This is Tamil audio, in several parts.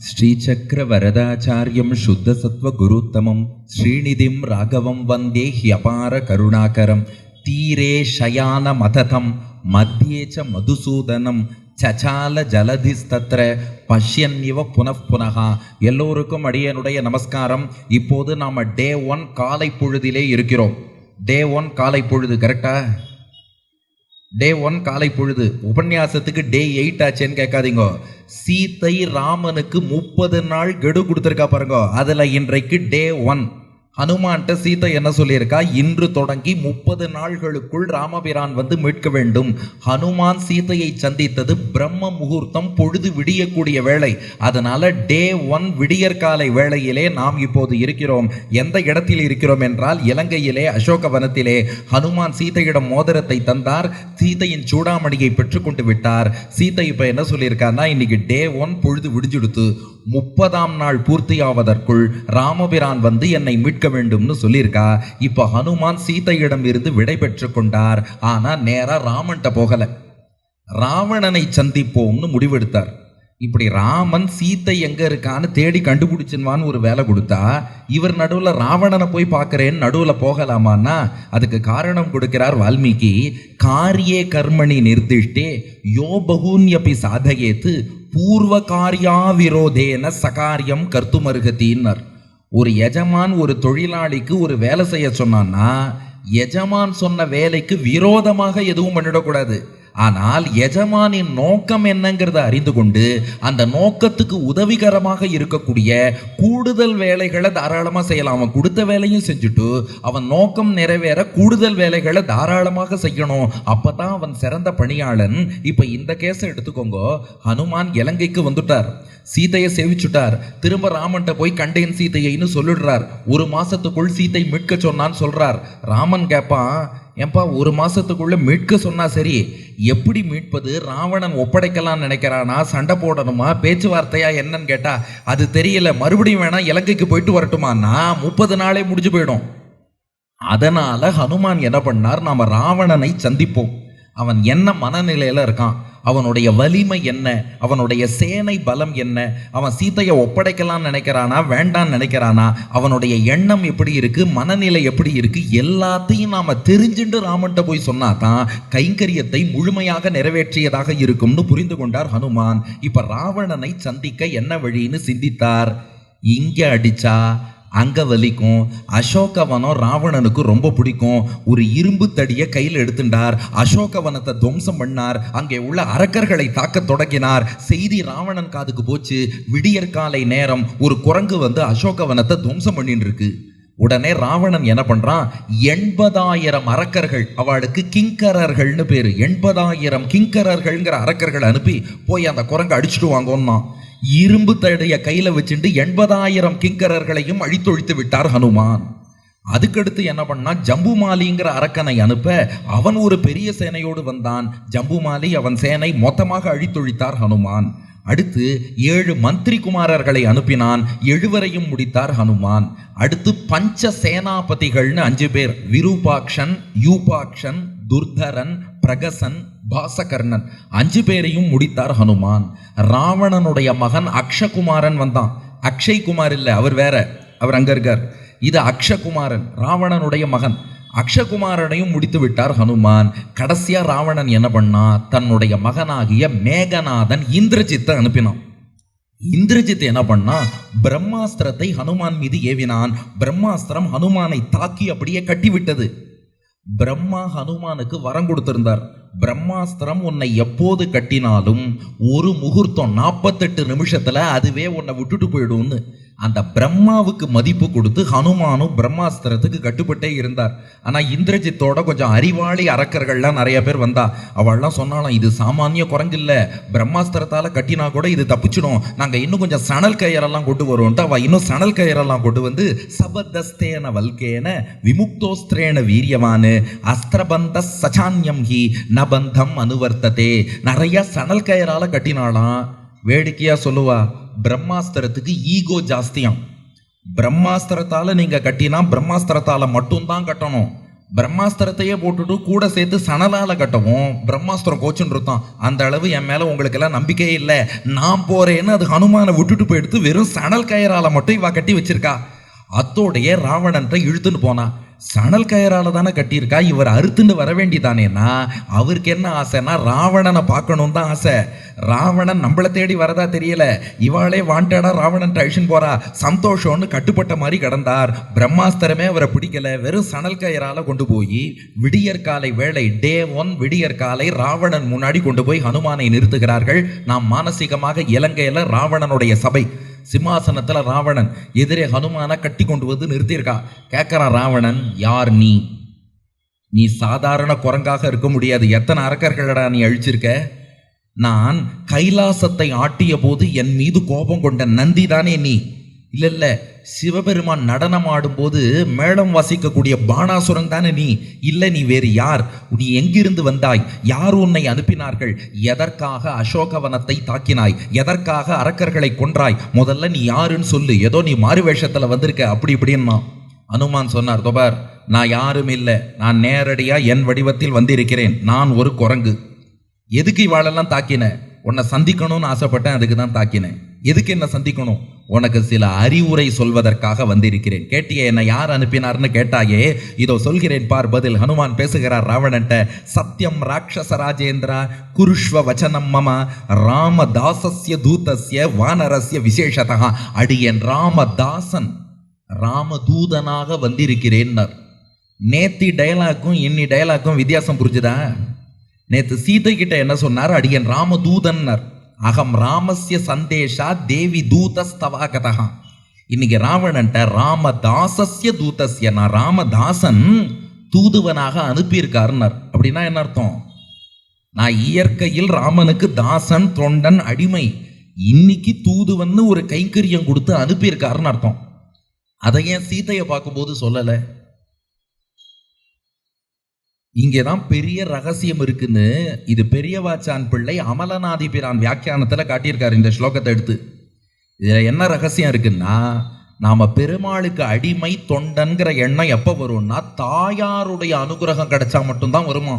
श्रीचक्रवरदाचार्यं शुद्धसत्त्वगुरुत्तमं श्रीनिधिं राघवं वन्दे ह्यपारकरुणाकरं तीरे शयानमततं मध्ये च मधुसूदनं சச்சால ஜலதிஸ்தத்ர பஷ்யன்யவ புனః புனகா எல்லோருக்கும் அடியனுடைய நமஸ்காரம் இப்போது நாம டே ஒன் காலை பொழுதிலே இருக்கிறோம் டே ஒன் காலை பொழுது கரெக்டா டே ஒன் காலை பொழுது. உபன்யாசத்துக்கு டே எயிட் ஆச்சேன்னு கேட்காதீங்க. சீத்தை ராமனுக்கு முப்பது நாள் கெடு கொடுத்துருக்கா பாருங்க. அதில் இன்றைக்கு டே ஒன் ஹனுமான்கிட்ட சீதை என்ன சொல்லியிருக்கா? இன்று தொடங்கி முப்பது நாள்களுக்குள் ராமபிரான் வந்து மீட்க வேண்டும். ஹனுமான் சீதையை சந்தித்தது பிரம்ம முகூர்த்தம் பொழுது விடியக்கூடிய வேலை அதனால டே ஒன் விடியற்காலை வேளையிலே நாம் இப்போது இருக்கிறோம். எந்த இடத்தில் இருக்கிறோம் என்றால் இலங்கையிலே அசோகவனத்திலே. ஹனுமான் சீதையிடம் மோதிரத்தை தந்தார். சீதையின் சூடாமணியை பெற்றுக்கொண்டு விட்டார். சீதை இப்போ என்ன சொல்லியிருக்காருன்னா இன்னைக்கு டே ஒன் பொழுது விடிஞ்சுடுத்து. முப்பதாம் நாள் பூர்த்தியாவதற்குள் ராமபிரான் வந்து என்னை மீட்க வேண்டும்னு சொல்லியிருக்கா. இப்போ ஹனுமான் சீதையிடம் இருந்து விடை பெற்று கொண்டார். ஆனா நேரா ராமன்ட்ட போகல. ராவணனை சந்திப்போம்னு முடிவெடுத்தார். இப்படி ராமன் சீத்தை எங்க இருக்கான்னு தேடி கண்டுபிடிச்சின்வான்னு ஒரு வேலை கொடுத்தா இவர் நடுவுல ராவணனை போய் பார்க்கறேன்னு நடுவுல போகலாமான்னா அதுக்கு காரணம் கொடுக்கிறார் வால்மீகி. காரியே கர்மணி நிர்திஷ்டே யோ பகூன்யபி சாதகேத்து பூர்வ காரியா விரோதேன சகாரியம் கர்த்துமருகத்தின்னார். ஒரு எஜமான் ஒரு தொழிலாளிக்கு ஒரு வேலை செய்ய சொன்னான்னா எஜமான் சொன்ன வேலைக்கு விரோதமாக எதுவும் பண்ணிடக்கூடாது. ஆனால் எஜமானின் நோக்கம் என்னங்கிறத அறிந்து கொண்டு அந்த நோக்கத்துக்கு உதவிகரமாக இருக்கக்கூடிய கூடுதல் வேலைகளை தாராளமாக செய்யலாம். அவன் கொடுத்த வேலையும் செஞ்சுட்டு அவன் நோக்கம் நிறைவேற கூடுதல் வேலைகளை தாராளமாக செய்யணும். அப்போ தான் அவன் சிறந்த பணியாளன். இப்போ இந்த கேஸை எடுத்துக்கோங்க. ஹனுமான் இலங்கைக்கு வந்துட்டார். சீதையை சேவிச்சுட்டார். திரும்ப ராமன்ட்ட போய் கண்டேன் சீதையைன்னு சொல்லிடுறார். ஒரு மாசத்துக்குள் சீத்தை மீட்க சொன்னான்னு சொல்றார். ராமன் கேட்பான் ஏன்பா ஒரு மாதத்துக்குள்ளே மீட்க சொன்னால் சரி எப்படி மீட்பது ராவணன் ஒப்படைக்கலாம் நினைக்கிறானா சண்டை போடணுமா பேச்சுவார்த்தையா என்னன்னு கேட்டால் அது தெரியல மறுபடியும் வேணால் இலங்கைக்கு போயிட்டு வரட்டுமான்னா முப்பது நாளே முடிஞ்சு போயிடும். அதனால் ஹனுமான் என்ன பண்ணார் நாம் ராவணனை சந்திப்போம். அவன் என்ன மனநிலையில் இருக்கான்? அவனுடைய வலிமை என்ன? அவனுடைய சேனை பலம் என்ன? அவன் சீதையை ஒப்படைக்கலாம் நினைக்கிறானா? வேண்டான்னு நினைக்கிறானா? அவனுடைய எண்ணம் எப்படி இருக்கு? மனநிலை எப்படி இருக்கு? எல்லாத்தையும் நாம தெரிஞ்சுட்டு ராமன்ட்ட போய் சொன்னா தான் கைங்கரியத்தை முழுமையாக நிறைவேற்றியதாக இருக்கும்னு புரிந்து கொண்டார் ஹனுமான். இப்ப ராவணனை சந்திக்க என்ன வழின்னு சிந்தித்தார். இங்க அடிச்சா அங்க வலிக்கும் அசோகவனம் ராவணனுக்கு ரொம்ப பிடிக்கும். ஒரு இரும்பு தடியை கையில் எடுத்துட்டார் அசோகவனத்தை துவம்சம் பண்ணார். அங்கே உள்ள அரக்கர்களை தாக்கத் தொடங்கினார். செய்தி ராவணன் காதுக்கு போச்சு. விடியற்காலை நேரம் ஒரு குரங்கு வந்து அசோகவனத்தை துவம்சம் பண்ணிட்டு இருக்கு உடனே ராவணன் என்ன பண்ணுறான் எண்பதாயிரம் அரக்கர்கள் அவளுக்கு கிங்கரர்கள்னு பேர். எண்பதாயிரம் கிங்கரர்கள்ங்கிற அரக்கர்களை அனுப்பி போய் அந்த குரங்கு அடிச்சுட்டு வாங்கோன்னா இரும்பு தடைய கையில வச்சுட்டு எண்பதாயிரம் கிங்கரர்களையும் அழித்தொழித்து விட்டார் ஹனுமான். அதுக்கடுத்து என்ன பண்ணா ஜம்புமாலிங்கிற அரக்கனை அனுப்ப அவன் ஒரு பெரிய சேனையோடு வந்தான். ஜம்புமாலி அவன் சேனை மொத்தமாக அழித்தொழித்தார் ஹனுமான். அடுத்து ஏழு மந்திரி குமாரர்களை அனுப்பினான். எழுவரையும் முடித்தார் ஹனுமான். அடுத்து பஞ்ச சேனாபதிகள்னு அஞ்சு பேர் விரூபாக்ஷன் யூபாக்ஷன் துர்தரன் பிரகசன் பாசகர்ணன். அஞ்சு பேரையும் முடித்தார் ஹனுமான். ராவணனுடைய மகன் அக்ஷகுமாரன் வந்தான். அக்ஷய் குமார் இல்லை அவர் வேற. அவர் அங்க இருக்கார். இது அக்ஷகுமாரன் ராவணனுடைய மகன். அக்ஷகுமாரனையும் முடித்து விட்டார் ஹனுமான். கடைசியா ராவணன் என்ன பண்ணா தன்னுடைய மகனாகிய மேகநாதன் இந்திரஜித்தை அனுப்பினான். இந்திரஜித் என்ன பண்ணா பிரம்மாஸ்திரத்தை ஹனுமான் மீது ஏவினான். பிரம்மாஸ்திரம் ஹனுமானை தாக்கி அப்படியே கட்டிவிட்டது. பிரம்மா ஹனுமானுக்கு வரம் கொடுத்திருந்தார். பிரம்மாஸ்திரம் உன்னை எப்போது கட்டினாலும் ஒரு முகூர்த்தம் நாற்பத்தெட்டு நிமிஷத்துல அதுவே உன்னை விட்டுட்டு போயிடும்னு. அந்த பிரம்மாவுக்கு மதிப்பு கொடுத்து ஹனுமானும் பிரம்மாஸ்திரத்துக்கு கட்டுப்பட்டே இருந்தார். ஆனால் இந்திரஜித்தோட கொஞ்சம் அறிவாளி அரக்கர்கள்லாம் நிறைய பேர் வந்தா அவள்லாம் சொன்னாலும் இது சாமானிய குறைஞ்சில்ல பிரம்மாஸ்திரத்தால் கட்டினா கூட இது தப்பிச்சிடும். நாங்கள் இன்னும் கொஞ்சம் சணல் கயிறெல்லாம் கொண்டு வருவோன்ட்டு அவள் இன்னும் சணல் கயிறெல்லாம் கொண்டு வந்து சபதஸ்தேன வல்கேன விமுக்தோஸ்திரேன வீரியவானு அஸ்திரபந்த சச்சான்யம் ஹி நபந்தம் அனுவர்த்ததே. நிறைய சணல் கயிறால கட்டினாலாம் வேடிக்கையாக சொல்லுவா பிரம்மாஸ்திரத்துக்கு ஈகோ ஜாஸ்தியாம். பிரம்மாஸ்திரத்தால் நீங்கள் கட்டினா பிரம்மாஸ்திரத்தால் மட்டும்தான் கட்டணும். பிரம்மாஸ்திரத்தையே போட்டுட்டு கூட சேர்த்து சணலால் கட்டவும் பிரம்மாஸ்திரம் கோச்சுன்னு இருக்கான் அந்த அளவு என் மேலே உங்களுக்கு எல்லாம் நம்பிக்கையே இல்லை. நான் போகிறேன்னு அது ஹனுமானை விட்டுட்டு போயிடுத்து வெறும் சணல் கயிறால் மட்டும் இவா கட்டி வச்சிருக்கா. அத்தோடைய ராவணன்ட்ட இழுத்துன்னு போனா. சணல் கயரால் தானே கட்டியிருக்கா? இவர் அறுத்துன்னு வர வேண்டிதானேன்னா அவருக்கு என்ன ஆசைன்னா ராவணனை பார்க்கணும் தான் ஆசை. ராவணன் நம்மளை தேடி வரதா தெரியல. இவாளே வாண்டடா ராவணன் அழிச்சுன்னு போறா. சந்தோஷம்னு கட்டுப்பட்ட மாதிரி கடந்தார். பிரம்மாஸ்திரமே அவரை பிடிக்கல. வெறும் சணல் கயிறால் கொண்டு போய் விடியற்காலை வேலை டே ஒன் விடியற்காலை ராவணன் முன்னாடி கொண்டு போய் ஹனுமானை நிறுத்துகிறார்கள். நாம் மானசீகமாக இலங்கையில் ராவணனுடைய சபை. சிம்மாசனத்தில் ராவணன் எதிரே ஹனுமானை கட்டி கொண்டு வந்து நிறுத்தியிருக்கா. கேட்குறான் ராவணன் யார் நீ? நீ சாதாரண குரங்காக இருக்க முடியாது. எத்தனை அரக்கர்களடா நீ அழிச்சிருக்க? நான் கைலாசத்தை ஆட்டிய போது என் மீது கோபம் கொண்ட நந்தி தானே நீ? இல்லை இல்லை. சிவபெருமான் நடனம் ஆடும்போது மேளம் வாசிக்கக்கூடிய பானாசுரன் தானே நீ? இல்லை நீ வேறு யார்? நீ எங்கிருந்து வந்தாய்? யார் உன்னை அனுப்பினார்கள்? எதற்காக அசோகவனத்தை தாக்கினாய்? எதற்காக அரக்கர்களை கொன்றாய்? முதல்ல நீ யாருன்னு சொல்லு. ஏதோ நீ மாறு வேஷத்தில் வந்திருக்க. அப்படி இப்படின்னா. அனுமான் சொன்னார் தொபார் நான் யாரும் இல்லை. நான் நேரடியாக என் வடிவத்தில் வந்திருக்கிறேன். நான் ஒரு குரங்கு. எதுக்கு இவாளெல்லாம் தாக்கின? உன்னை சந்திக்கணும்னு ஆசைப்பட்டேன் அதுக்கு தான் தாக்கினேன். எதுக்கு என்ன சந்திக்கணும்? உனக்கு சில அறிவுரை சொல்வதற்காக வந்திருக்கிறேன். கேட்டியே என்னை யார் அனுப்பினார்னு கேட்டாயே இதோ சொல்கிறேன் பார் பதில். ஹனுமான் பேசுகிறார் ராவணன்ட்ட சத்யம் ராட்சச ராஜேந்திரா குருஷ்வ வச்சனம் மம ராமதாசஸ்ய தூதஸ்ய வானரஸ்ய விசேஷதா அடியன் ராமதாசன் ராமதூதனாக வந்திருக்கிறேன்னார். நேத்தி டயலாக்கும் இன்னி டயலாக்கும் வித்தியாசம் புரிஞ்சுதா? நேற்று சீதை கிட்ட என்ன சொன்னார்? அடியன் ராமதூதன்னர். அகம் ராமஸ்ய சந்தேஷா தேவி தூதஸ்தவாகதகா இன்னைக்கு ராவணன்ட்ட ராமதாசஸ்ய தூதஸ்ய நான் ராமதாசன் தூதுவனாக அனுப்பியிருக்காருனர் அப்படின்னா என்ன அர்த்தம்? நான் இயற்கையில் ராமனுக்கு தாசன் தொண்டன் அடிமை இன்னைக்கு தூதுவன்னு ஒரு கைங்கரியம் கொடுத்து அனுப்பியிருக்காருன்னு அர்த்தம். அதை ஏன் சீதையை பார்க்கும்போது சொல்லலை? இங்கே தான் பெரிய ரகசியம் இருக்குன்னு இது பெரியவாச்சான் பிள்ளை அமலநாதி பிரான் வியாக்கியானத்தில் காட்டியிருக்காரு இந்த ஸ்லோகத்தை எடுத்து. இதில் என்ன ரகசியம் இருக்குன்னா நாம் பெருமாளுக்கு அடிமை தொண்டன்கிற எண்ணம் எப்போ வரும்னா தாயாருடைய அனுகிரகம் கிடைச்சா மட்டும்தான் வருமா?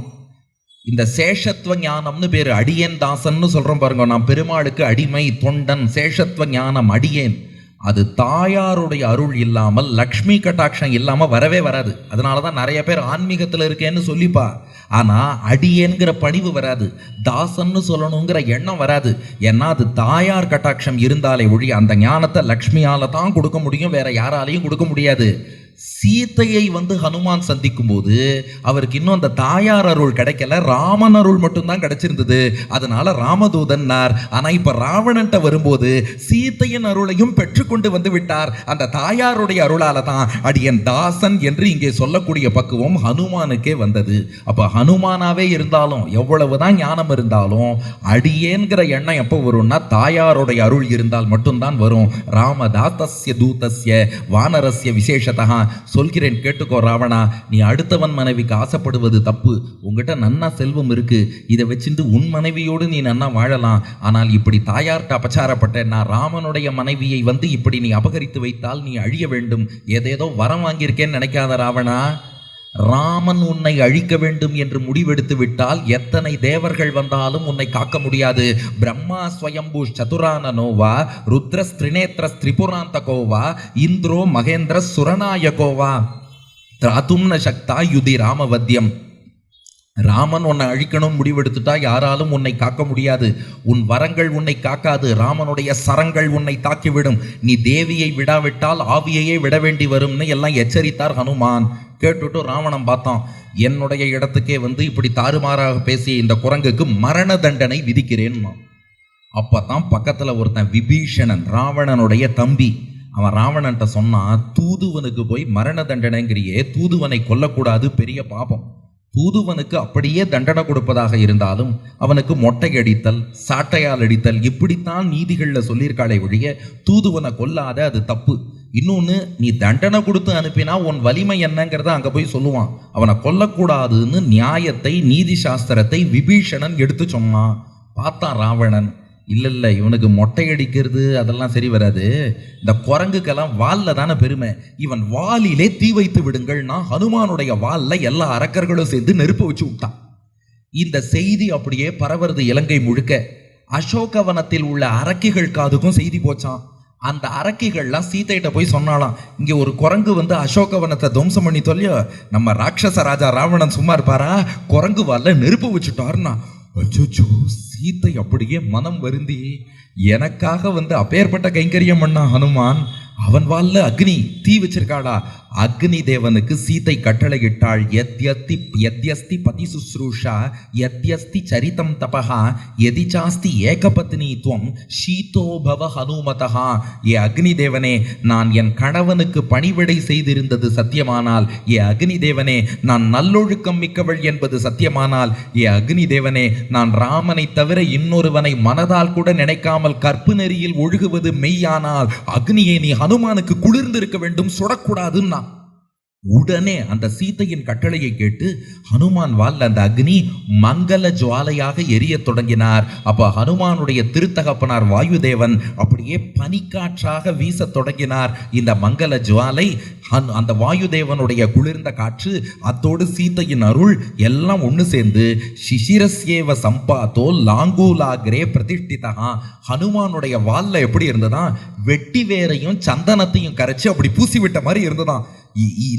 இந்த சேஷத்துவ ஞானம்னு பேர் அடியேன் தாசன்னு சொல்கிறோம் பாருங்க நான் பெருமாளுக்கு அடிமை தொண்டன் சேஷத்துவ ஞானம் அடியேன். அது தாயாருடைய அருள் இல்லாமல் லக்ஷ்மி கட்டாட்சம் இல்லாமல் வரவே வராது. அதனால தான் நிறைய பேர் ஆன்மீகத்தில் இருக்கேன்னு சொல்லிப்பா ஆனால் அடியேன்கிற பணிவு வராது. தாசன்னு சொல்லணுங்கிற எண்ணம் வராது. ஏன்னா அது தாயார் கட்டாட்சம் இருந்தாலே ஒழி அந்த ஞானத்தை லக்ஷ்மியால் தான் கொடுக்க முடியும் வேற யாராலையும் கொடுக்க முடியாது. சீத்தையை வந்து ஹனுமான் சந்திக்கும் போது அவருக்கு இன்னும் அந்த தாயார் அருள் கிடைக்கல ராமன் அருள் மட்டும்தான் கிடைச்சிருந்தது. அதனால ராமதூதன்னார். ஆனால் இப்போ ராவணன்ட்ட வரும்போது சீத்தையின் அருளையும் பெற்றுக்கொண்டு வந்து விட்டார். அந்த தாயாருடைய அருளால தான் அடியன் தாசன் என்று இங்கே சொல்லக்கூடிய பக்குவம் ஹனுமானுக்கே வந்தது. அப்போ ஹனுமானாவே இருந்தாலும் எவ்வளவுதான் ஞானம் இருந்தாலும் அடியேங்கிற எண்ணம் எப்போ வரும்னா தாயாருடைய அருள் இருந்தால் மட்டும்தான் வரும். ராமதாத்தஸ்ய தூதஸ்ய வானரஸ்ய விசேஷதா சொல்கிறேன் கேட்டுக்கோ ராவணா நீ அடுத்தவன் மனைவிக்கு ஆசைப்படுவது தப்பு. உங்ககிட்ட நன்னா செல்வம் இருக்கு. இதை வச்சுட்டு உன் மனைவியோடு நீ நன்னா வாழலாம். ஆனால் இப்படி தாயார்கிட்ட அபச்சாரப்பட்ட நான் ராமனுடைய மனைவியை வந்து இப்படி நீ அபகரித்து வைத்தால் நீ அழிய வேண்டும். ஏதேதோ வரம் வாங்கியிருக்கேன்னு நினைக்காத ராவணா. ராமன் உன்னை அழிக்க வேண்டும் என்று முடிவெடுத்து விட்டால் எத்தனை தேவர்கள் வந்தாலும் உன்னை காக்க முடியாது. பிரம்மா ஸ்வயம்பு சதுரானனோவா ருத்ரஸ் திரிநேத்திர திரிபுராந்தகோவா இந்திரோ மகேந்திர சுரநாயகோவா ந சக்தா யுதி ராமவத்யம். ராமன் உன்னை அழிக்கணும்னு முடிவெடுத்துட்டா யாராலும் உன்னை காக்க முடியாது. உன் வரங்கள் உன்னை காக்காது. ராமனுடைய சரங்கள் உன்னை தாக்கிவிடும். நீ தேவியை விடாவிட்டால் ஆவியையே விட வேண்டி வரும்னு எல்லாம் எச்சரித்தார் ஹனுமான். கேட்டுட்டு ராவணன் பார்த்தான். என்னுடைய இடத்துக்கே வந்து இப்படி தாறுமாறாக பேசிய இந்த குரங்குக்கு மரண தண்டனை விதிக்கிறேன்னுமா அப்போ தான் பக்கத்தில் ஒருத்தன் விபீஷணன் ராவணனுடைய தம்பி. அவன் ராவணன்ட்ட சொன்னான் தூதுவனுக்கு போய் மரண தண்டனைங்கிறியே தூதுவனை கொல்லக்கூடாது பெரிய பாபம். தூதுவனுக்கு அப்படியே தண்டனை கொடுப்பதாக இருந்தாலும் அவனுக்கு மொட்டை அடித்தல் சாட்டையால் அடித்தல் இப்படித்தான் நீதிகளில் சொல்லியிருக்காளே ஒழிய தூதுவனை கொல்லாத அது தப்பு. இன்னொன்று நீ தண்டனை கொடுத்து அனுப்பினா உன் வலிமை என்னங்கிறத அங்கே போய் சொல்லுவான். அவனை கொல்லக்கூடாதுன்னு நியாயத்தை நீதி சாஸ்திரத்தை விபீஷணன் எடுத்து சொன்னான். பார்த்தான் ராவணன். இல்லை இல்லை இவனுக்கு மொட்டை அடிக்கிறது அதெல்லாம் சரி வராது. இந்த குரங்குக்கெல்லாம் வாலில் தானே பெருமை. இவன் வாலிலே தீ வைத்து விடுங்கள்னா ஹனுமானுடைய வாலில் எல்லா அரக்கர்களும் சேர்ந்து நெருப்பு வச்சு விட்டான் இந்த செய்தி அப்படியே பரவுறது இலங்கை முழுக்க. அசோகவனத்தில் உள்ள அரக்கிகள் காதுக்கும் செய்தி போச்சான் அந்த அரக்கிகள்லாம் சீத்தைகிட்ட போய் சொன்னாலாம் இங்கே ஒரு குரங்கு வந்து அசோகவனத்தை துவம்சம் பண்ணி தொல்லியோ நம்ம ராட்சச ராஜா ராவணன் சும்மா இருப்பாரா? குரங்கு வாலில் நெருப்பு வச்சுட்டாருன்னா. அச்சோ சீத்தை அப்படியே மனம் வருந்தி எனக்காக வந்து அப்பேற்பட்ட கைங்கரியம் பண்ணா ஹனுமான் அவன் வால்ல அக்னி தீ வச்சிருக்காடா அக்னி தேவனுக்கு சீத்தை கட்டளையிட்டாள். எத்யஸ்தி எத்யஸ்தி பதி சுஸ்ரூஷா எத்யஸ்தி சரிதம் தபஹா எதி சாஸ்தி ஏகபத்னி துவம் சீதோபவ ஹனுமதஹா. ஏ அக்னி தேவனே நான் என் கணவனுக்கு பணிவிடை செய்திருந்தது சத்தியமானால். ஏ அக்னி தேவனே நான் நல்லொழுக்கம் மிக்கவள் என்பது சத்தியமானால். ஏ அக்னி தேவனே நான் ராமனை தவிர இன்னொருவனை மனதால் கூட நினைக்காமல் கற்பு நெறியில் ஒழுகுவது மெய்யானால். அக்னியை நீ ஹனுமானுக்கு குளிர்ந்திருக்க வேண்டும் சுடக்கூடாதுன்னா. உடனே அந்த சீத்தையின் கட்டளையை கேட்டு ஹனுமான் வாழ் அந்த அக்னி மங்கள ஜுவாலையாக எரியத் தொடங்கினார். அப்போ ஹனுமானுடைய திருத்தகப்பனார் வாயுதேவன் அப்படியே பனிக்காற்றாக வீசத் தொடங்கினார். இந்த மங்கள ஜுவாலை அந்த வாயுதேவனுடைய குளிர்ந்த காற்று அத்தோடு சீத்தையின் அருள் எல்லாம் ஒன்று சேர்ந்து சிசிரஸ்யேவ சம்பாத்தோ லாங்கூலாகிரே பிரதிஷ்டிதா ஹனுமானுடைய வால்ல எப்படி இருந்ததா? வெட்டி வேரையும் சந்தனத்தையும் கரைச்சி அப்படி பூசி விட்ட மாதிரி இருந்ததான்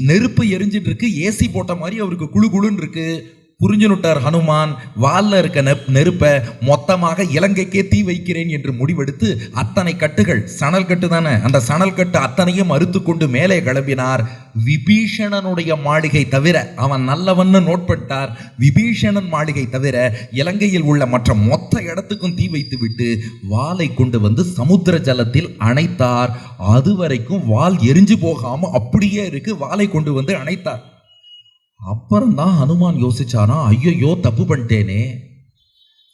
நெருப்பு எரிஞ்சிட்டு இருக்கு ஏசி போட்ட மாதிரி அவருக்கு குளு குழுன்னு இருக்கு. புரிஞ்சுனுட்டார் ஹனுமான். வால்ல இருக்க நெப் நெருப்பை மொத்தமாக இலங்கைக்கே தீ வைக்கிறேன் என்று முடிவெடுத்து அத்தனை கட்டுகள் சணல் கட்டு தானே அந்த சணல் கட்டு அத்தனையும் அறுத்து கொண்டு மேலே கிளம்பினார். விபீஷணனுடைய மாளிகை தவிர அவன் நல்லவன்னு நோட்பட்டார் விபீஷணன் மாளிகை தவிர இலங்கையில் உள்ள மற்ற மொத்த இடத்துக்கும் தீ வைத்து விட்டு வாளை கொண்டு வந்து சமுத்திர ஜலத்தில் அணைத்தார். அதுவரைக்கும் வால் எரிஞ்சு போகாமல் அப்படியே இருக்கு வாளை கொண்டு வந்து அணைத்தார். அப்புறம்தான் ஹனுமான் யோசிச்சானா ஐயோ தப்பு பண்ணிட்டேனே.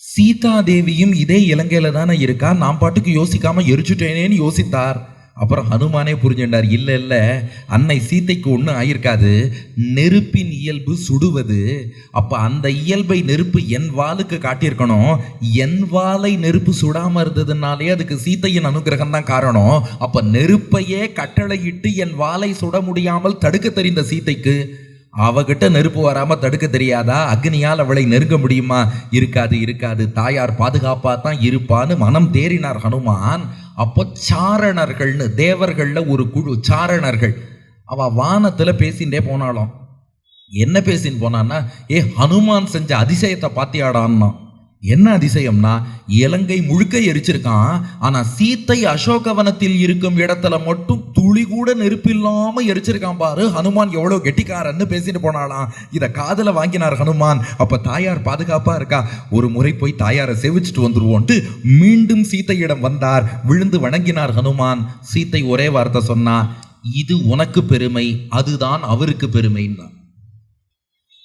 சீதா தேவியும் இதே இலங்கையில தானே இருக்கா? நான் பாட்டுக்கு யோசிக்காம எரிச்சுட்டேனேன்னு யோசித்தார். அப்புறம் ஹனுமானே புரிஞ்சுட்டார் இல்லை இல்லை அன்னை சீத்தைக்கு ஒன்றும் ஆயிருக்காது. நெருப்பின் இயல்பு சுடுவது. அப்போ அந்த இயல்பை நெருப்பு என் வாளுக்கு காட்டியிருக்கணும். என் வாளை நெருப்பு சுடாமல் இருந்ததுனாலே அதுக்கு சீத்தையின் அனுகிரகம் தான் காரணம். அப்போ நெருப்பையே கட்டளையிட்டு என் வாளை சுட முடியாமல் தடுக்க தெரிந்த சீத்தைக்கு அவகிட்ட நெருப்பு வராமல் தடுக்க தெரியாதா? அக்னியால் அவளை நெருங்க முடியுமா? இருக்காது இருக்காது. தாயார் பாதுகாப்பாக தான் இருப்பான்னு மனம் தேறினார் ஹனுமான். அப்போ சாரணர்கள்னு தேவர்களில் ஒரு குழு சாரணர்கள். அவள் வானத்தில் பேசிண்டே போனாலும் என்ன பேசின்னு போனான்னா ஏ ஹனுமான் செஞ்ச அதிசயத்தை பார்த்தியாடான்னா என்ன அதிசயம்னா இலங்கை முழுக்க எரிச்சிருக்கான் ஆனா சீத்தை அசோகவனத்தில் இருக்கும் இடத்துல மட்டும் துளி கூட நெருப்பில்லாம எரிச்சிருக்கான் பாரு. ஹனுமான் எவ்வளவு கெட்டிக்காரன்னு பேசிட்டு போனாலாம் இதை காதல வாங்கினார் ஹனுமான். அப்ப தாயார் பாதுகாப்பா இருக்கா? ஒரு முறை போய் தாயாரை சேவிச்சிட்டு வந்துருவோன்ட்டு மீண்டும் சீத்தையிடம் வந்தார். விழுந்து வணங்கினார் ஹனுமான். சீத்தை ஒரே வார்த்தை சொன்னா இது உனக்கு பெருமை அதுதான் அவருக்கு பெருமைன்னா.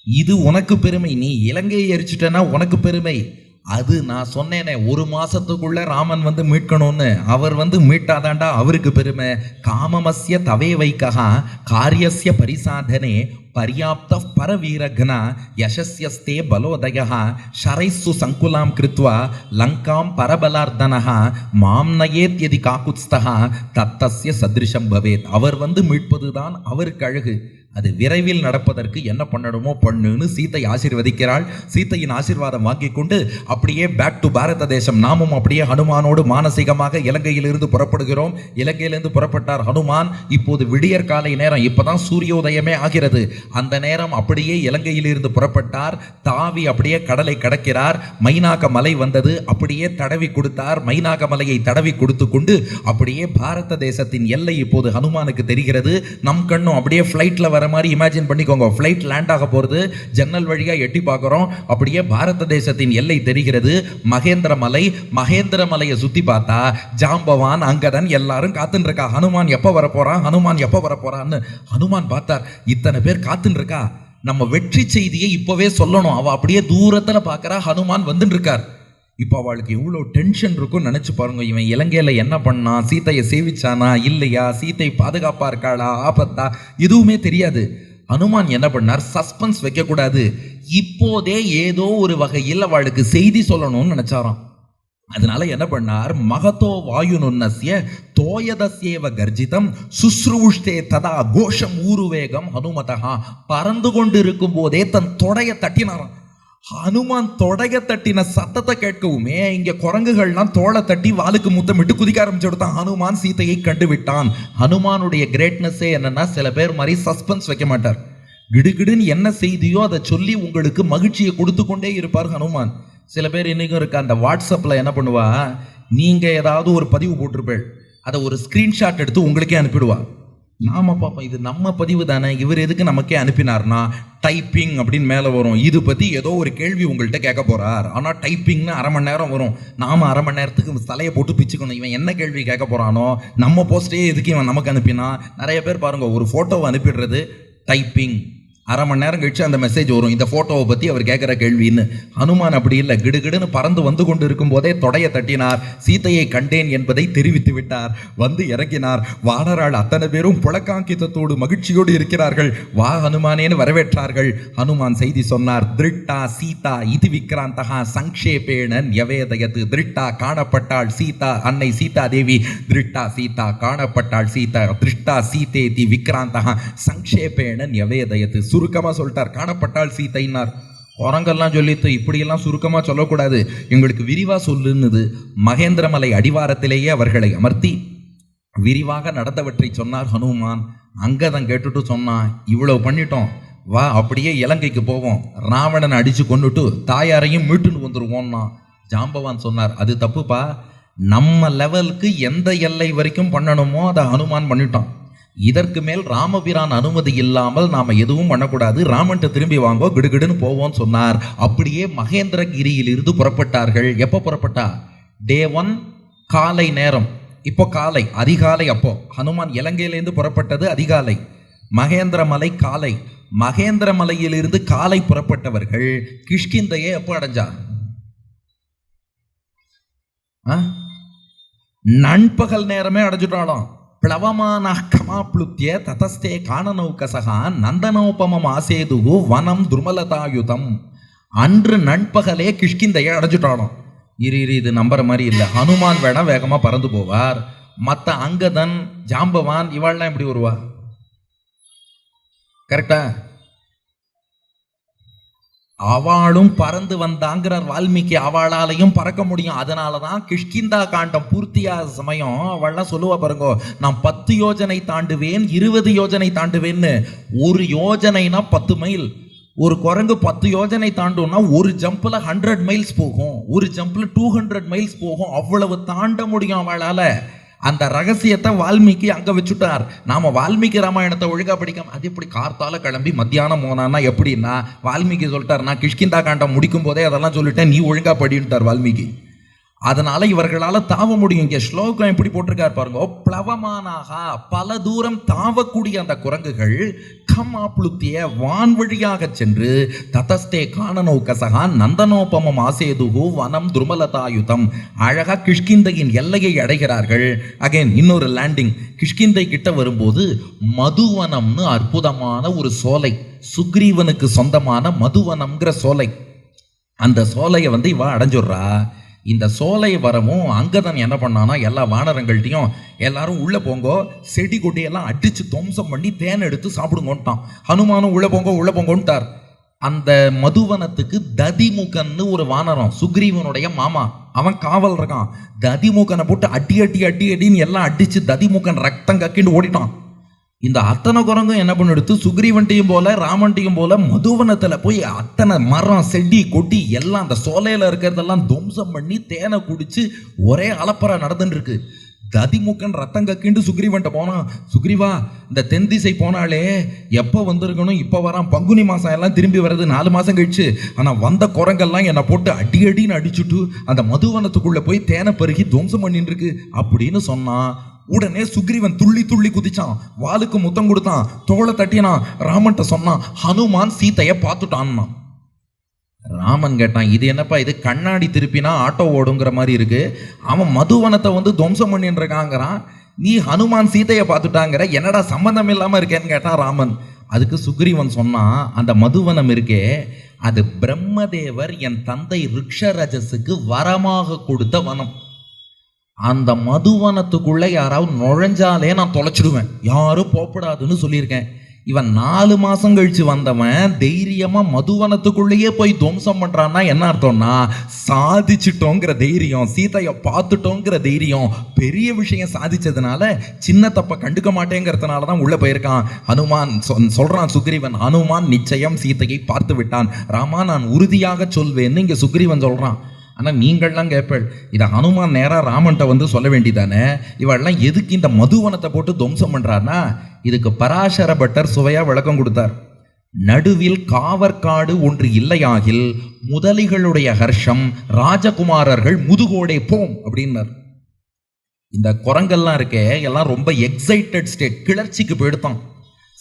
இது உனக்கு பெருமை நீ இலங்கையை எரிச்சிட்டனா உனக்கு பெருமை. அது நான் சொன்னேனே ஒரு மாசத்துக்குள்ள ராமன் வந்து மீட்கணும்னு. அவர் வந்து மீட்டாதாண்டா அவருக்கு பெருமை. காமமஸ்ய தவே வைக்கா காரியஸ்ய பரிசாதனே பர்யாப்த பரவீரக்னா யசஸ்யஸ்தே பலோதயா ஷரைஸ்ஸு சங்குலாம் கிருத்வா லங்காம் பரபலார்த்தனः மாம் நயேத் யதி காக்குத்ஸ்தः தத்தஸ்ய சதிருஷம் பவேத். அவர் வந்து மீட்பதுதான் அவருக்கு அழகு. அது விரைவில் நடப்பதற்கு என்ன பண்ணணுமோ பண்ணுன்னு சீத்தை ஆசீர்வதிக்கிறாள். சீத்தையின் ஆசீர்வாதம் வாங்கி கொண்டு அப்படியே பேக் டு பாரத தேசம். நாமும் அப்படியே ஹனுமானோடு மானசீகமாக இலங்கையிலிருந்து புறப்படுகிறோம். இலங்கையிலிருந்து புறப்பட்டார் ஹனுமான். இப்போது விடியற் காலை நேரம். இப்போதான் சூரியோதயமே ஆகிறது. அந்த நேரம் அப்படியே இலங்கையிலிருந்து புறப்பட்டார். தாவி அப்படியே கடலை கடக்கிறார். மைனாக மலை வந்தது. அப்படியே தடவி கொடுத்தார். மைனாக மலையை தடவி கொடுத்து கொண்டு அப்படியே பாரத தேசத்தின் எல்லை இப்போது ஹனுமானுக்கு தெரிகிறது. நம் கண்ணும் அப்படியே ஃப்ளைட்டில் வர வர மாதிரி இமேஜின் பண்ணிக்கோங்க. ஃப்ளைட் லேண்ட் ஆக போகிறது ஜன்னல் வழியாக எட்டி பார்க்குறோம். அப்படியே பாரத தேசத்தின் எல்லை தெரிகிறது. மகேந்திர மலை மகேந்திர மலையை சுற்றி பார்த்தா ஜாம்பவான் அங்கதன் எல்லாரும் காத்துன்னு இருக்கா ஹனுமான் எப்போ வர ஹனுமான் எப்போ வர ஹனுமான் பார்த்தார். இத்தனை பேர் காத்துன்னு இருக்கா நம்ம வெற்றி செய்தியை இப்போவே சொல்லணும். அவள் அப்படியே தூரத்தில் பார்க்கறா. ஹனுமான் வந்துட்டு இருக்கார் இப்போ அவளுக்கு எவ்வளோ டென்ஷன் இருக்கும்னு நினச்சி பாருங்க. இவன் இலங்கையில் என்ன பண்ணான் சீத்தையை சேவிச்சானா? இல்லையா? சீத்தை பாதுகாப்பாக இருக்காளா? ஆபத்தா? எதுவுமே தெரியாது. அனுமான் என்ன பண்ணார்? சஸ்பென்ஸ் வைக்கக்கூடாது. இப்போதே ஏதோ ஒரு வகையில் அவளுக்கு செய்தி சொல்லணும்னு நினச்சாராம். அதனால என்ன பண்ணார்? மகதோ வாயு நுண்ணசிய தோயதசேவ கர்ஜிதம் சுஸ்ரூஷ்டே ததா கோஷம் ஊருவேகம் ஹனுமதா பறந்து கொண்டு இருக்கும் போதே தன் தொடைய தட்டினாராம். ஹனுமான் தொடைய தட்டின சத்தத்தை கேட்கவுமே இங்க குரங்குகள்லாம் தோளை தட்டி வாளுக்கு முத்தமிட்டு குதிக்க ஆரம்பிச்சு ஹனுமான் சீதையை கண்டு விட்டான் ஹனுமானுடைய கிரேட்னஸே என்னன்னா சில பேர் மாதிரி சஸ்பென்ஸ் வைக்க மாட்டார். கிடுகிடுன்னு என்ன செய்தியோ அதை சொல்லி உங்களுக்கு மகிழ்ச்சியை கொடுத்து கொண்டே இருப்பார் ஹனுமான். சில பேர் இன்னைக்கும் இருக்க அந்த வாட்ஸ்அப்பில் என்ன பண்ணுவா நீங்கள் ஏதாவது ஒரு பதிவு போட்டிருப்பேள். அதை ஒரு ஸ்க்ரீன்ஷாட் எடுத்து உங்களுக்கே அனுப்பிடுவா. நாம பார்ப்போம் இது நம்ம பதிவு தானே இவர் எதுக்கு நமக்கே அனுப்பினார்னா டைப்பிங் அப்படின்னு மேலே வரும். இது பற்றி ஏதோ ஒரு கேள்வி உங்கள்கிட்ட கேட்க போகிறார் ஆனால் டைப்பிங்னு அரை மணி நேரம் வரும். நாம அரை மணி நேரத்துக்கு தலையை போட்டு பிச்சுக்கணும். இவன் என்ன கேள்வி கேட்க போகிறானோ நம்ம போஸ்ட்டே எதுக்கு இவன் நமக்கு அனுப்பினா நிறைய பேர் பாருங்க ஒரு ஃபோட்டோவை அனுப்பிடுறது டைப்பிங் அரை மணி நேரம் கழிச்சு அந்த மெசேஜ் வரும். இந்த ஃபோட்டோவை பத்தி அவர் கேட்குற கேள்வின்னு. ஹனுமான் அப்படி இல்லை. கிடுகிடுன்னு பறந்து வந்து கொண்டு இருக்கும் போதே தொடைய தட்டினார். சீதையை கண்டேன் என்பதை தெரிவித்து விட்டார். வந்து இறங்கினார். வானராள் அத்தனை பேரும் புலக்காங்கிதத்தோடு மகிழ்ச்சியோடு இருக்கிறார்கள். வா ஹனுமானேன்னு வரவேற்றார்கள். ஹனுமான் செய்தி சொன்னார். திருட்டா சீதா இது விக்ராந்தகா சங்கேபேன யவேதயத்து திருட்டா காணப்பட்டாள் சீதா அன்னை சீதா தேவி திருட்டா சீதா காணப்பட்டாள் சீதா. திருஷ்டா சீதேதி விக்ராந்தகா சங்கேபேன யவேதயத்து சுருக்கமாக சொல்லிட்டார். காணப்பட்டாள் சீத்தைனார் குரங்கெல்லாம் சொல்லித்து இப்படியெல்லாம் சுருக்கமாக சொல்லக்கூடாது. எங்களுக்கு விரிவாக சொல்லுன்னுது மகேந்திரமலை அடிவாரத்திலேயே அவர்களை அமர்த்தி விரிவாக நடந்தவற்றை சொன்னார் ஹனுமான். அங்கதன் கேட்டுட்டு சொன்னான் இவ்வளவு பண்ணிட்டோம். வா அப்படியே இலங்கைக்கு போவோம். ராவணனை அடித்து கொண்டுட்டு தாயாரையும் மீட்டுன்னு வந்துருவோம்னா ஜாம்பவான் சொன்னார். அது தப்புப்பா. நம்ம லெவலுக்கு எந்த எல்லை வரைக்கும் பண்ணணுமோ அதை ஹனுமான் பண்ணிட்டான். இதற்கு மேல் ராமபிரான் அனுமதி இல்லாமல் நாம் எதுவும் பண்ணக்கூடாது. ராமன்ட்ட திரும்பி வாங்கோ கிடுகிடுன்னு போவோம்னு சொன்னார். அப்படியே மகேந்திரகிரியில் இருந்து புறப்பட்டார்கள். எப்போ புறப்பட்டா? டே ஒன் காலை நேரம். இப்போ காலை அதிகாலை அப்போ. ஹனுமான் இலங்கையிலேருந்து புறப்பட்டது அதிகாலை. மகேந்திரமலை காலை. மகேந்திரமலையிலிருந்து காலை புறப்பட்டவர்கள். கிஷ்கிந்தையை எப்போ அடைஞ்சார்? ஆ? நண்பகல் நேரமே அடைஞ்சிட்டாலும் பிளவமான கமாப்ளுத்திய ததஸ்தே காணநௌகசகா நந்தனோபமம் ஆசேது வனம் துர்மலதாயுதம் அன்று நண்பகலே கிஷ்கிந்தையை அடைஞ்சுட்டாலும் இரு இரு இது நம்புற மாதிரி இல்லை. ஹனுமான் வேணா வேகமாக பறந்து போவார். மற்ற அங்கதன் ஜாம்பவான் இவாள்லாம் எப்படி வருவா? கரெக்டா அவளும் பறந்து வந்தாங்கிறார் வால்மீகி. அவளாலையும் பறக்க முடியும். அதனால தான் கிஷ்கிந்தா காண்டம் பூர்த்தியாக சமயம் அவள்லாம் சொல்லுவா பாருங்க நான் பத்து யோஜனை தாண்டுவேன் இருபது யோஜனை தாண்டுவேன்னு. ஒரு யோஜனைனா பத்து மைல். ஒரு குரங்கு பத்து யோஜனை தாண்டும்னா ஒரு ஜம்பில் ஹண்ட்ரட் மைல்ஸ் போகும். ஒரு ஜம்பில் டூ ஹண்ட்ரட் மைல்ஸ் போகும். அவ்வளவு தாண்ட முடியும் அவளால். அந்த ரகசியத்தை வால்மீகி அங்கே வச்சுட்டார். நாம வால்மீகி ராமாயணத்தை ஒழுங்காக படிக்காம அது எப்படி கார்த்தால கிளம்பி மத்தியானம் போனான்னா எப்படின்னா வால்மீகி சொல்லிட்டார் நான் கிஷ்கிந்தா காண்டம் முடிக்கும் போதே அதெல்லாம் சொல்லிட்டேன் நீ ஒழுங்காக படின்ட்டார் வால்மீகி. அதனால இவர்களால் தாவ முடியும். இங்கே ஸ்லோகம் எப்படி போட்டிருக்காரு பாருங்க. பிளவமானாக. பல தூரம் தாவக்கூடிய அந்த குரங்குகள் கமாப்ளுத்திய வான் வழியாக சென்று ததஸ்தே காணநோக்கசகா நந்தனோபமம் ஆசேதுகு வனம் துருமலதாயுதம். அழகா கிஷ்கிந்தையின் எல்லையை அடைகிறார்கள். அகைன் இன்னொரு லேண்டிங் கிஷ்கிந்தை கிட்ட வரும்போது மதுவனம்னு அற்புதமான ஒரு சோலை சுக்ரீவனுக்கு சொந்தமான மதுவனம்ங்கிற சோலை. அந்த சோலையை வந்து இவ அடைஞ்சிடுறா. இந்த சோலை வரவும் அங்கதன் என்ன பண்ணானா எல்லா வானரங்கள்ட்டையும் எல்லாரும் உள்ளே போங்கோ செடி கொட்டியெல்லாம் அடித்து துவம்சம் பண்ணி தேன் எடுத்து சாப்பிடுங்கோன்ட்டான். ஹனுமானும் உள்ளே போங்கோ உள்ளே போங்கோன்ட்டார். அந்த மதுவனத்துக்கு ததிமுகன்னு ஒரு வானரம் சுக்ரீவனுடைய மாமா அவன் காவல் இருக்கான். ததிமுகனை போட்டு அடி அடி அடி அடின்னு எல்லாம் அடித்து ததிமுகன் ரத்தம் கக்கின்னு ஓடிட்டான். இந்த அத்தனை குரங்கும் என்ன பண்ணிடுத்து? சுக்ரீவன்ட்டையும் போல ராமன்ட்டையும் போல மதுவனத்தில் போய் அத்தனை மரம் செடி கொட்டி எல்லாம் அந்த சோலையில் இருக்கிறதெல்லாம் துவம்சம் பண்ணி தேனை குடிச்சு ஒரே அலப்பறை நடந்துட்டுருக்கு ததிமுக்கன் ரத்தம் கக்கிண்டு சுக்ரீவன்ட்ட போனான் சுக்ரீவா இந்த தென் திசை போனாலே எப்போ வந்திருக்கணும்? இப்போ வரான். பங்குனி மாதம் எல்லாம் திரும்பி வர்றது நாலு மாதம் கழிச்சு. ஆனால் வந்த குரங்கெல்லாம் என்னை போட்டு அடி அடின்னு அடிச்சுட்டு அந்த மதுவனத்துக்குள்ளே போய் தேனை பருகி துவம்சம் பண்ணிட்டு இருக்கு. அப்படின்னு சொன்னான் உடனே சுக்ரீவன் துள்ளி துள்ளி குதிச்சான். வாளுக்கு முத்தம் கொடுத்தான். தோளை தட்டினான். ராமன்ட்ட சொன்னான் ஹனுமான் சீத்தைய பார்த்துட்டான்னா? ராமன் கேட்டான் இது என்னப்பா இது கண்ணாடி திருப்பினா ஆட்டோ ஓடுங்கிற மாதிரி இருக்கு. அவன் மதுவனத்தை வந்து துவம்சம் பண்ணிட்டு இருக்காங்கிறான். நீ ஹனுமான் சீதையை பார்த்துட்டாங்கிற என்னடா சம்பந்தம் இல்லாம இருக்கேன்னு கேட்டான் ராமன். அதுக்கு சுக்ரீவன் சொன்னான் அந்த மதுவனம் இருக்கே அது பிரம்மதேவர் என் தந்தை ரிக்ஷரஜஸுக்கு வரமாக கொடுத்த வனம். அந்த மதுவனத்துக்குள்ளே யாராவது நுழைஞ்சாலே நான் தொலைச்சிடுவேன். யாரும் போகப்படாதுன்னு சொல்லியிருக்கேன். இவன் நாலு மாதம் கழித்து வந்தவன் தைரியமாக மதுவனத்துக்குள்ளேயே போய் துவம்சம் பண்ணுறான்னா என்ன அர்த்தம்னா சாதிச்சிட்டோங்கிற தைரியம் சீதையை பார்த்துட்டோங்கிற தைரியம் பெரிய விஷயம் சாதிச்சதுனால சின்ன தப்பை கண்டுக்க மாட்டேங்கிறதுனால தான் உள்ளே போயிருக்கான். ஹனுமான் சொ- சுக்ரீவன் ஹனுமான் நிச்சயம் சீதையை பார்த்து விட்டான். ராமா நான் உறுதியாக சொல்வேன்னு இங்கே சுக்ரீவன் சொல்கிறான் ஆனால் நீங்கள்லாம் கேட்பள் இதை ஹனுமான் நேரா ராமன்ட்ட வந்து சொல்ல வேண்டிதானே? இவள்லாம் எதுக்கு இந்த மதுவனத்தை போட்டு துவம்சம் பண்ணுறான்னா இதுக்கு பராசர பட்டர் சுவையாக விளக்கம் கொடுத்தார். நடுவில் காவற்காடு ஒன்று இல்லையாகில் முதலிகளுடைய ஹர்ஷம் ராஜகுமாரர்கள் முதுகோடே போம் அப்படின்னார். இந்த குரங்கெல்லாம் இருக்கே எல்லாம் ரொம்ப எக்ஸைட்டட் ஸ்டேட் கிளர்ச்சிக்கு போயிடுத்தான்.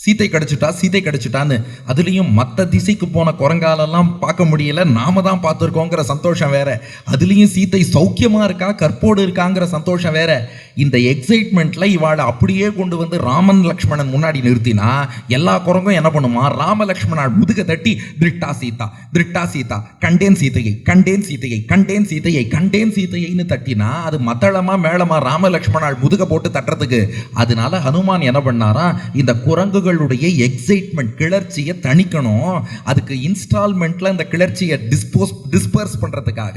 சீத்தை கிடச்சிட்டா சீத்தை கிடச்சிட்டான்னு. அதுலேயும் மற்ற திசைக்கு போன குரங்காலெல்லாம் பார்க்க முடியல. நாம தான் பார்த்துருக்கோங்கிற சந்தோஷம் வேற. அதுலேயும் சீத்தை சௌக்கியமாக இருக்கா கற்போடு இருக்காங்கிற சந்தோஷம் வேற. இந்த எக்ஸைட்மெண்ட்ல இவாளை அப்படியே கொண்டு வந்து ராமன் லக்ஷ்மணன் முன்னாடி நிறுத்தினா எல்லா குரங்கும் என்ன பண்ணுமா? ராம லக்ஷ்மணா முதுக தட்டி திருட்டா சீதா திருட்டா சீதா கண்டேன் சீதையை கண்டேன் சீதையை கண்டேன் சீதையை கண்டேன் சீதையைன்னு தட்டினா அது மத்தளமா மேளமா ராம லக்ஷ்மணால் முதுக போட்டு தட்டுறதுக்கு. அதனால ஹனுமான் என்ன பண்ணாரா? இந்த குரங்குகளுடைய எக்ஸைட்மெண்ட் கிளர்ச்சியை தணிக்கணும். அதுக்கு இன்ஸ்டால்மெண்ட்ல இந்த கிளர்ச்சியை டிஸ்போஸ் டிஸ்பர்ஸ் பண்றதுக்காக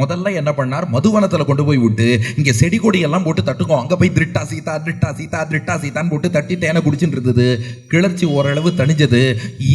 முதல்ல என்ன பண்ணார்? மதுவனத்தில் கொண்டு போய் விட்டு இங்கே செடி கொடி எல்லாம் போட்டு தட்டுக்கும் அங்கே போய் திருட்டா சீதா திருட்டா சீதா திருட்டா சீதான்னு போட்டு தட்டி தேனை குடிச்சுட்டு இருந்தது. கிளர்ச்சி ஓரளவு தணிஞ்சது.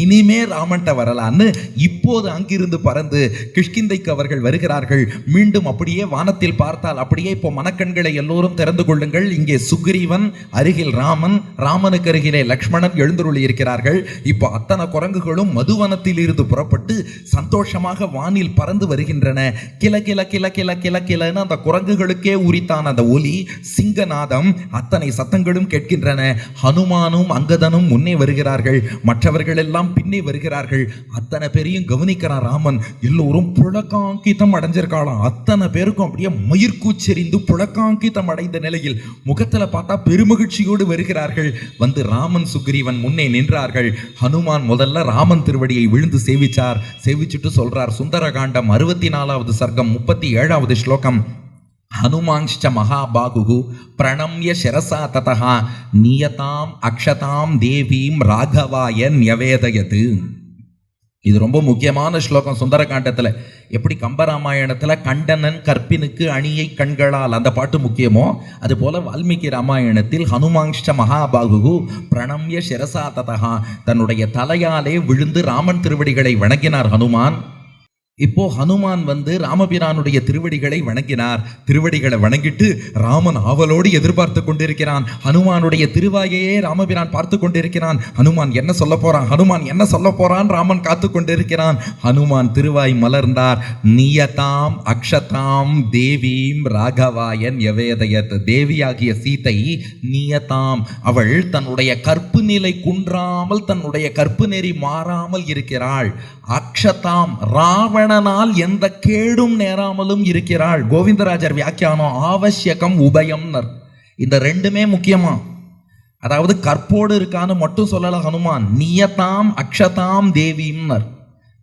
இனிமே ராமன்ட்ட வரலான்னு இப்போது அங்கிருந்து பறந்து கிஷ்கிந்தைக்கு அவர்கள் வருகிறார்கள். மீண்டும் அப்படியே வானத்தில் பார்த்தால் அப்படியே இப்போ மனக்கண்களை எல்லோரும் திறந்து கொள்ளுங்கள். இங்கே சுக்ரீவன் அருகில் ராமன் ராமனுக்கு அருகிலே லக்ஷ்மணன் எழுந்தருளி இருக்கிறார்கள். இப்போ அத்தனை குரங்குகளும் மதுவனத்தில் இருந்து புறப்பட்டு சந்தோஷமாக வானில் பறந்து வருகின்றன. கில கில கில கில கில கிலன்னு அந்த குரங்குகளுக்கே உரித்தான அந்த ஒலி சிங்கநாதம் அத்தனை சத்தங்களும் கேட்கின்றன. ஹனுமானும் அங்கதனும் முன்னே வருகிறார்கள். மற்றவர்கள் எல்லாம் பின்னே வருகிறார்கள். அத்தனை பேரையும் கவனிக்கிறான் ராமன். எல்லோரும் புழக்காங்கிதம் அடைஞ்சிருக்காளாம். அத்தனை பேருக்கும் அப்படியே மயிர்கூச்செறிந்து புழக்காங்கிதம் அடைந்த நிலையில் முகத்தில் பார்த்தா பெருமகிழ்ச்சியோடு வருகிறார்கள். வந்து ராமன் சுக்ரீவன் முன்னே நின்றார்கள். ஹனுமான் முதல்ல ராமன் திருவடியை விழுந்து சேவிச்சார். சேவிச்சுட்டு சொல்றார் சுந்தரகாண்டம் அறுபத்தி நாலாவது சர்க்கம் முப்பத்தி ஏழாவது ஸ்லோகம். ஹனுமான்ஷ்ச மகாபாகு பிரணம்ய சிரசா ததா நியதாம் அக்ஷதாம் தேவீம் ராகவாய நியவேதயது இது ரொம்ப முக்கியமான ஸ்லோகம் சுந்தரகாண்டத்தில். எப்படி கம்பராமாயணத்தில் கண்டனன் கற்பினுக்கு அணியை கண்களால் அந்த பாட்டு முக்கியமோ அது போல வால்மீகி ராமாயணத்தில் ஹனுமாங்ஷ மகாபாகு பிரணம்ய சிரசா ததா தன்னுடைய தலையாலே விழுந்து ராமன் திருவடிகளை வணங்கினார் ஹனுமான். இப்போ ஹனுமான் வந்து ராமபிரானுடைய திருவடிகளை வணங்கினார். திருவடிகளை வணங்கிட்டு ராமன் ஆவலோடு எதிர்பார்த்து கொண்டிருக்கிறான். ஹனுமானுடைய திருவாயையே ராமபிரான் பார்த்து கொண்டிருக்கிறான். ஹனுமான் என்ன சொல்ல போறான்? ஹனுமான் என்ன சொல்ல போறான்? ராமன் காத்து கொண்டிருக்கிறான். ஹனுமான் திருவாய் மலர்ந்தார். நியதாம் அக்ஷதாம் தேவீம் ராகவாயன் எவேதயத் தேவியாகிய சீதை நியதாம். அவள் தன்னுடைய கற்பு நிலை குன்றாமல் தன்னுடைய கற்பு நெறி மாறாமல் இருக்கிறாள். அக்ஷதாம் ராவணனால் எந்த கேடும் நேராமலும் இருக்கிறாள். கோவிந்தராஜர் வியாக்கியானம் ஆவசியகம் உபயம்னர். இந்த ரெண்டுமே முக்கியமா? அதாவது கற்போடு இருக்கான்னு மட்டும் சொல்லல ஹனுமான். நியதாம் அக்ஷதாம் தேவீம்னர்.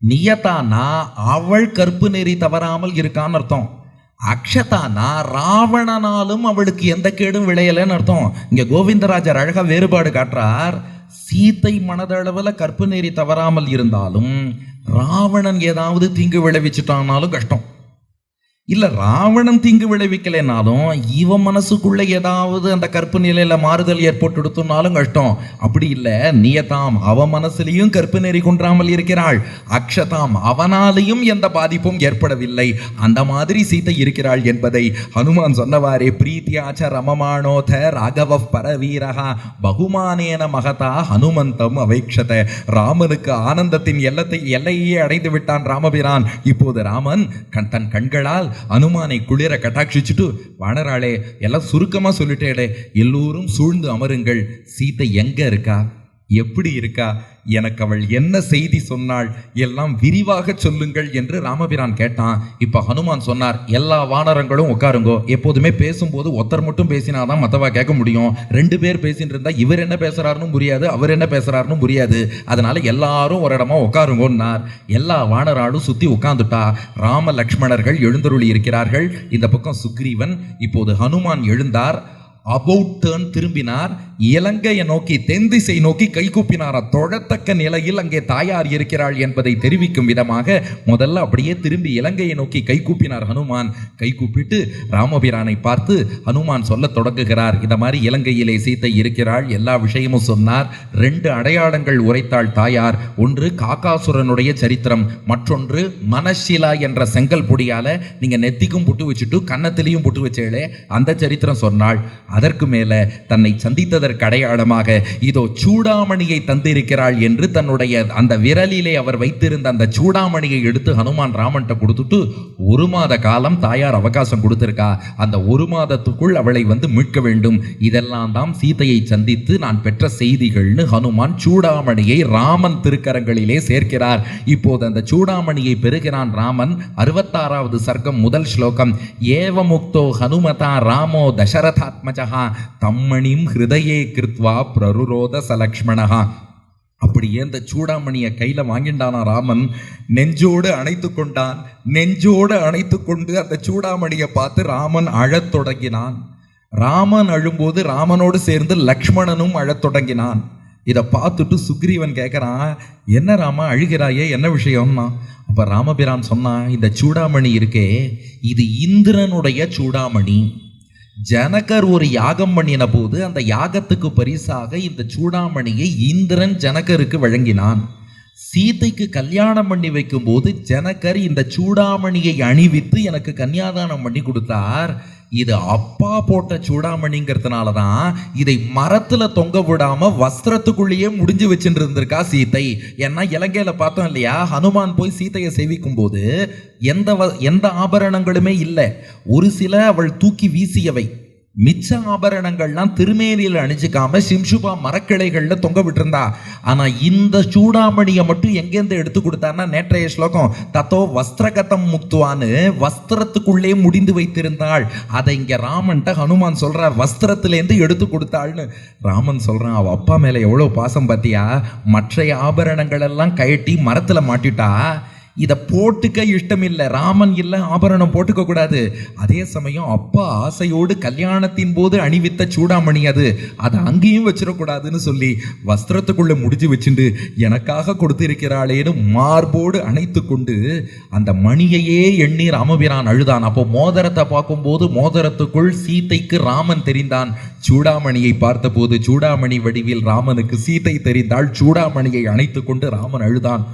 நியதானா அவள் கற்பு நெறி தவறாமல் இருக்கான்னு அர்த்தம். அக்ஷதானா ராவணனாலும் அவளுக்கு எந்த கேடும் விளையலைன்னு அர்த்தம். இங்க கோவிந்தராஜர் அழகா வேறுபாடு காட்டுறார். சீத்தை மனதளவில் கற்பு நெறி தவறாமல் இருந்தாலும் ராவணன் ஏதாவது தீங்கு விளைவிச்சிட்டான்னாலும் கஷ்டம். இல்லை ராவணன் தீங்கு விளைவிக்கலைனாலும் இவன் மனசுக்குள்ள ஏதாவது அந்த கற்பு நிலையில் மாறுதல் ஏற்பட்டுடுத்துனாலும் கஷ்டம். அப்படி இல்லை நியதாம் அவன் மனசுலையும் கற்பு நெறி குன்றாமல் இருக்கிறாள். அக்ஷதாம் அவனாலையும் எந்த பாதிப்பும் ஏற்படவில்லை. அந்த மாதிரி சீதை இருக்கிறாள் என்பதை ஹனுமான் சொன்னவாறே பிரீத்தியாச்ச ரமமானோத ராகவ பரவீரகா பகுமானேன மகதா ஹனுமந்தம் அவைக்ஷத. ராமனுக்கு ஆனந்தத்தின் எல்லத்தை எல்லையே அடைந்து விட்டான் ராமபிரான். இப்போது ராமன் கண் தன் கண்களால் அனுமானை குளிர கட்டாட்சிச்சுட்டு வானராளே எல்லாம் சுருக்கமா சொல்லிட்டேடே எல்லோரும் சூழ்ந்து அமருங்கள். சீத்தை எங்க இருக்கா? எப்படி இருக்கா? எனக்கு அவள் என்ன செய்தி சொன்னாள் எல்லாம் விரிவாக சொல்லுங்கள் என்று ராமபிரான் கேட்டான். இப்போ ஹனுமான் சொன்னார் எல்லா வானரங்களும் உட்காருங்கோ. எப்போதுமே பேசும்போது ஒருத்தர் மட்டும் பேசினாதான் மற்றவா கேட்க முடியும். ரெண்டு பேர் பேசிட்டு இருந்தா இவர் என்ன பேசுறாருன்னு புரியாது அவர் என்ன பேசுறாருன்னு புரியாது. அதனால எல்லாரும் ஒரு இடமா உட்காருங்கன்னார். எல்லா வானராலும் சுத்தி உட்காந்துட்டா ராம லக்ஷ்மணர்கள் எழுந்தருளி இருக்கிறார்கள். இந்த பக்கம் சுக்ரீவன் இப்போது ஹனுமான் எழுந்தார். அபவுட் டேர்ன் திரும்பினார். இலங்கையை நோக்கி தென்திசை நோக்கி கை கூப்பினார். தொழத்தக்க நிலையில் அங்கே தாயார் இருக்கிறாள் என்பதை தெரிவிக்கும் விதமாக முதல்ல அப்படியே திரும்பி இலங்கையை நோக்கி கை கூப்பினார் ஹனுமான். கை கூப்பிட்டு ராமபிரானை பார்த்து ஹனுமான் சொல்லத் தொடங்குகிறார். இந்த மாதிரி இலங்கையிலே சீத்தை இருக்கிறாள். எல்லா விஷயமும் சொன்னார். ரெண்டு அடையாளங்கள் உரைத்தாள் தாயார். ஒன்று காக்காசுரனுடைய சரித்திரம். மற்றொன்று மனஷிலா என்ற செங்கல் பொடியால நீங்க நெத்திக்கும் புட்டு வச்சுட்டு கன்னத்திலையும் புட்டு வச்சேளே அந்த சரித்திரம் சொன்னாள். அதற்கு மேலே தன்னை சந்தித்ததற்கு அடையாளமாக இதோ சூடாமணியை தந்திருக்கிறாள் என்று தன்னுடைய அந்த விரலிலே அவர் வைத்திருந்த அந்த சூடாமணியை எடுத்து ஹனுமான் ராமன்ட்ட கொடுத்துட்டு ஒரு மாத காலம் தாயார் அவகாசம் கொடுத்திருக்கா? அந்த ஒரு மாதத்துக்குள் அவளை வந்து மீட்க வேண்டும். இதெல்லாம் தான் சீதையை சந்தித்து நான் பெற்ற செய்திகள்னு ஹனுமான் சூடாமணியை ராமன் திருக்கரங்களிலே சேர்க்கிறார். இப்போது அந்த சூடாமணியை பெறுகிறான் ராமன். அறுபத்தாறாவது சர்க்கம் முதல் ஸ்லோகம். ஏவமுக்தோ ஹனுமதா ராமோ தசரதாத்மஜா தம்மணிம் ஹிருதயே கிருத்வா பிரருரோத சலக்ஷ்மணஹா. அப்படியே இந்த சூடாமணியை கையில் வாங்கிண்டானா ராமன் நெஞ்சோடு அணைத்து கொண்டான். நெஞ்சோடு அணைத்து கொண்டு அந்த சூடாமணியை பார்த்து ராமன் அழத் தொடங்கினான். ராமன் அழும்போது ராமனோடு சேர்ந்து லக்ஷ்மணனும் அழத் தொடங்கினான். இதை பார்த்துட்டு சுக்ரீவன் கேட்குறான் என்ன ராமா அழுகிறாயே என்ன விஷயம்னா அப்போ ராமபிரான் சொன்னான் இந்த சூடாமணி இருக்கே இது இந்திரனுடைய சூடாமணி. ஜனகர் ஒரு யாகம் பண்ணின போது அந்த யாகத்துக்கு பரிசாக இந்த சூடாமணியை இந்திரன் ஜனகருக்கு வழங்கினான். சீதைக்கு கல்யாணம் பண்ணி வைக்கும்போது ஜனகர் இந்த சூடாமணியை அணிவித்து எனக்கு கன்னியாதானம் பண்ணி கொடுத்தார். இது அப்பா போட்ட சூடாமணிங்கிறதுனால தான் இதை மரத்தில் தொங்க விடாம வஸ்திரத்துக்குள்ளேயே முடிஞ்சு வச்சுட்டு இருந்திருக்கா ஏன்னா இலங்கையில பார்த்தோம் இல்லையா ஹனுமான் போய் சீத்தையை சேவிக்கும் போது எந்த வ- எந்த ஆபரணங்களுமே இல்லை. ஒரு சில அவள் தூக்கி வீசியவை. மிச்ச ஆபரணங்கள்லாம் திருமேனியில் அணிஞ்சிக்காம சிம்சுபா மரக்கிளைகளில் தொங்க விட்டுருந்தா. ஆனால் இந்த சூடாமணியை மட்டும் எங்கேருந்து எடுத்து கொடுத்தான்னா நேற்றைய ஸ்லோகம் தத்தோ வஸ்திரகதம் முக்துவான்னு வஸ்திரத்துக்குள்ளே முடிந்து வைத்திருந்தாள். அதை இங்கே ராமன்ட்ட ஹனுமான் சொல்கிறார் வஸ்திரத்துலேருந்து எடுத்து கொடுத்தாள்னு. ராமன் சொல்கிறான் அவள் அப்பா மேலே எவ்வளோ பாசம் பார்த்தியா மற்ற ஆபரணங்களெல்லாம் கயட்டி மரத்தில் மாட்டிட்டா? இதை போட்டுக்க இஷ்டம் இல்லை ராமன் இல்லை ஆபரணம் போட்டுக்க கூடாது. அதே சமயம் அப்பா ஆசையோடு கல்யாணத்தின் போது அணிவித்த சூடாமணி அது. அதை அங்கேயும் வச்சிடக்கூடாதுன்னு சொல்லி வஸ்திரத்துக்குள்ளே முடிஞ்சு வச்சுண்டு எனக்காக கொடுத்திருக்கிறாளேன்னு மார்போடு அணைத்து கொண்டு அந்த மணியையே எண்ணி ராமபிரான் அழுதான். அப்போ மோதிரத்தை பார்க்கும்போது மோதிரத்துக்குள் சீதைக்கு ராமன் தெரிந்தான். சூடாமணியை பார்த்தபோது சூடாமணி வடிவில் ராமனுக்கு சீதை தெரிந்தால் சூடாமணியை அணைத்து கொண்டு ராமன் அழுதான்.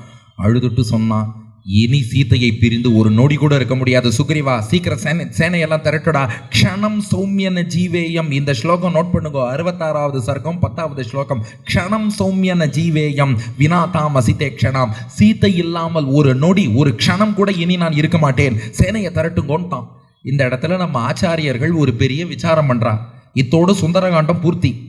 அழுதுட்டு சொன்னான் இனி சீதையை பிரிந்து ஒரு நொடி கூட இருக்க முடியாது. சுக்ரீவா சீக்கிரம் சேனை சேனையெல்லாம் திரட்டடா. க்ஷணம் சௌமியன ஜீவேயம். இந்த ஸ்லோகம் நோட் பண்ணுங்க. அறுபத்தாறாவது சர்க்கம் பத்தாவது ஸ்லோகம். க்ஷணம் சௌமியன ஜீவேயம். வினாதாம் அசித்தே க்ஷணம். சீத்தை இல்லாமல் ஒரு நொடி ஒரு க்ஷணம் கூட இனி நான் இருக்க மாட்டேன். சேனையை திரட்டுங்கோன்ட்டான். இந்த இடத்துல நம்ம ஆச்சாரியர்கள் ஒரு பெரிய விசாரம் பண்ணுறான் இத்தோடு சுந்தரகாண்டம் பூர்த்தி.